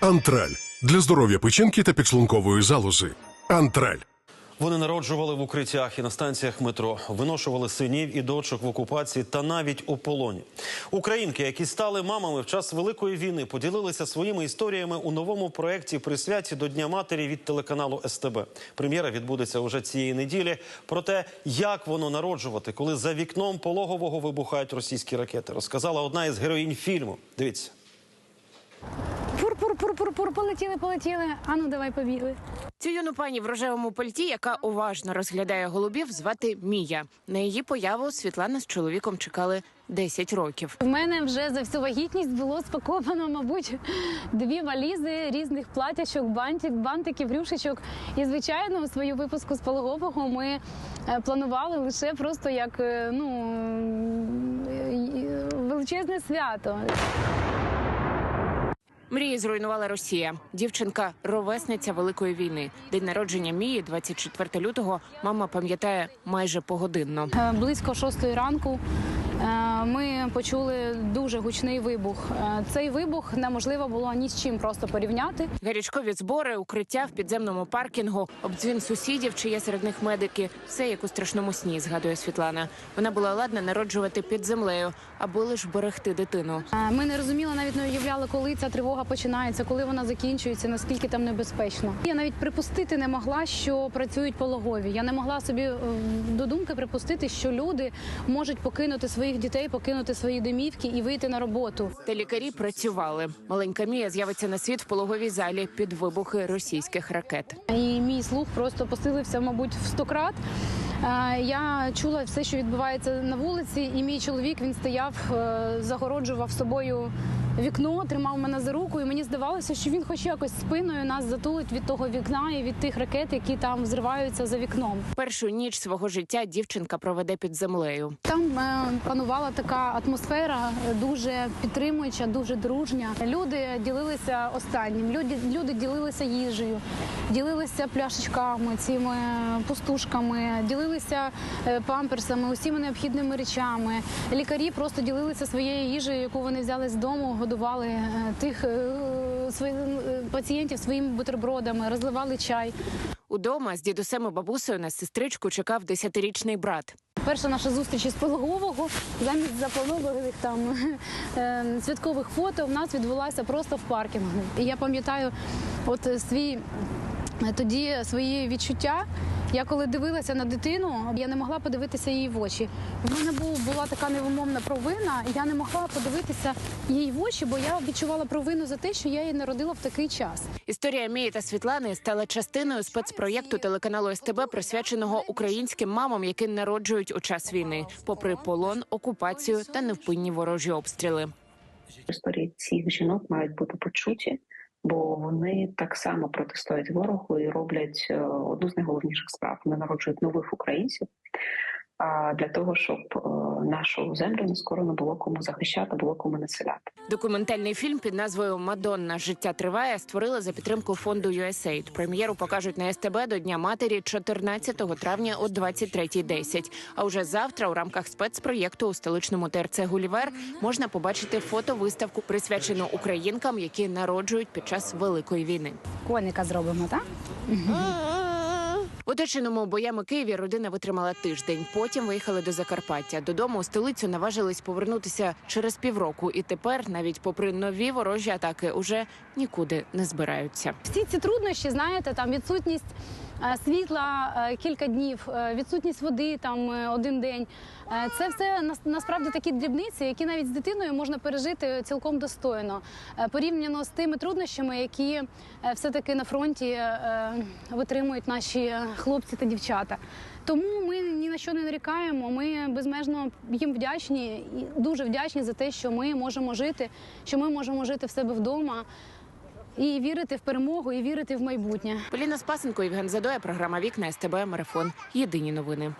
Антраль для здоров'я печінки та підшлункової залози. Антраль. Вони народжували в укриттях і на станціях метро, виношували синів і дочок в окупації та навіть у полоні. Українки, які стали мамами в час великої війни, поділилися своїми історіями у новому проєкті присвяті до Дня матері від телеканалу СТБ. Прем'єра відбудеться уже цієї неділі. Про те, як воно народжувати, коли за вікном пологового вибухають російські ракети, розказала одна із героїнь фільму. Дивіться. Пур-пур-пур-пур-пур, полетіли, полетіли. Ану, давай побігли. Цю юну пані в рожевому пальті, яка уважно розглядає голубів, звати Мія. На її появу Світлана з чоловіком чекали 10 років. В мене вже за всю вагітність було спаковано, мабуть, дві валізи різних платячок, бантик, бантиків, рюшечок. І, звичайно, у свою випуску з пологового ми е, планували лише просто як е, ну е, величезне свято. Мрії зруйнувала Росія. Дівчинка ровесниця великої війни. День народження Мії, 24 лютого. Мама пам'ятає майже погодинно. Е, Близько шостої ранку ми почули дуже гучний вибух. Е, Цей вибух неможливо було ні з чим просто порівняти. Гарячкові збори, укриття в підземному паркінгу, обдзвін сусідів, чи є серед них медики. Все як у страшному сні, згадує Світлана. Вона була ладна народжувати під землею, аби лиш берегти дитину. Е, Ми не розуміли, навіть не уявляли, коли ця тривога починається, коли вона закінчується, наскільки там небезпечно. Я навіть припустити не могла, що працюють пологові. Я не могла собі е, до думки припустити, що люди можуть покинути своїх дітей, покинути свої домівки і вийти на роботу. Та лікарі працювали. Маленька Мія з'явиться на світ в пологовій залі під вибухи російських ракет. І мій слух просто посилився, мабуть, в сто крат. Я чула все, що відбувається на вулиці, і мій чоловік він стояв, е, загороджував собою вікно, тримав мене за руку, і мені здавалося, що він хоч якось спиною нас затулить від того вікна і від тих ракет, які там взриваються за вікном. Першу ніч свого життя дівчинка проведе під землею. Там е, панувала така атмосфера е, дуже підтримуюча, дуже дружня. Люди ділилися останнім. Люди, люди ділилися їжею, ділилися пляшечками, цими пустушками, ділилися е, памперсами, усіма необхідними речами. Лікарі просто ділилися своєю їжею, яку вони взяли з дому, годували е, тих е, е, пацієнтів своїми бутербродами, розливали чай. Удома з дідусем і бабусею на сестричку чекав десятирічний брат. Перша наша зустріч із пологового замість запланованих там святкових фото в нас відбулася просто в паркінгу. І я пам'ятаю, от свій тоді свої відчуття. Я коли дивилася на дитину, я не могла подивитися її в очі. В мене була така невимовна провина, я не могла подивитися їй в очі, бо я відчувала провину за те, що я її народила в такий час. Історія Мії та Світлани стала частиною спецпроєкту телеканалу СТБ, присвяченого українським мамам, які народжують у час війни, попри полон, окупацію та невпинні ворожі обстріли. історії цих жінок мають бути почуті, бо вони так само протистоять ворогу і роблять е, одну з найголовніших справ. Вони народжують нових українців. А для того, щоб е, нашу землю не скоро не було кому захищати, було кому населяти. Документальний фільм під назвою Мадонна життя триває створили за підтримку фонду USAID. Прем'єру покажуть на СТБ до Дня матері 14 травня о 23.10. А уже завтра у рамках спецпроєкту у столичному ТРЦ Гулівер можна побачити фотовиставку, присвячену українкам, які народжують під час великої війни. Коника зробимо, так? В оточеному боями Києві родина витримала тиждень. Потім виїхали до Закарпаття. Додому у столицю наважились повернутися через півроку, і тепер, навіть попри нові ворожі атаки, уже нікуди не збираються. всі ці труднощі, знаєте, там відсутність світла е, кілька днів, е, відсутність води там е, один день. Е, Це все насправді такі дрібниці, які навіть з дитиною можна пережити цілком достойно, е, порівняно з тими труднощами, які е, все-таки на фронті е, витримують наші е, хлопці та дівчата. Тому ми ні на що не нарікаємо. Ми безмежно їм вдячні і дуже вдячні за те, що ми можемо жити, що ми можемо жити в себе вдома. І вірити в перемогу, і вірити в майбутнє. Поліна Спасенко, Євген Задоя, програма Вікна СТБ Марафон. Єдині новини.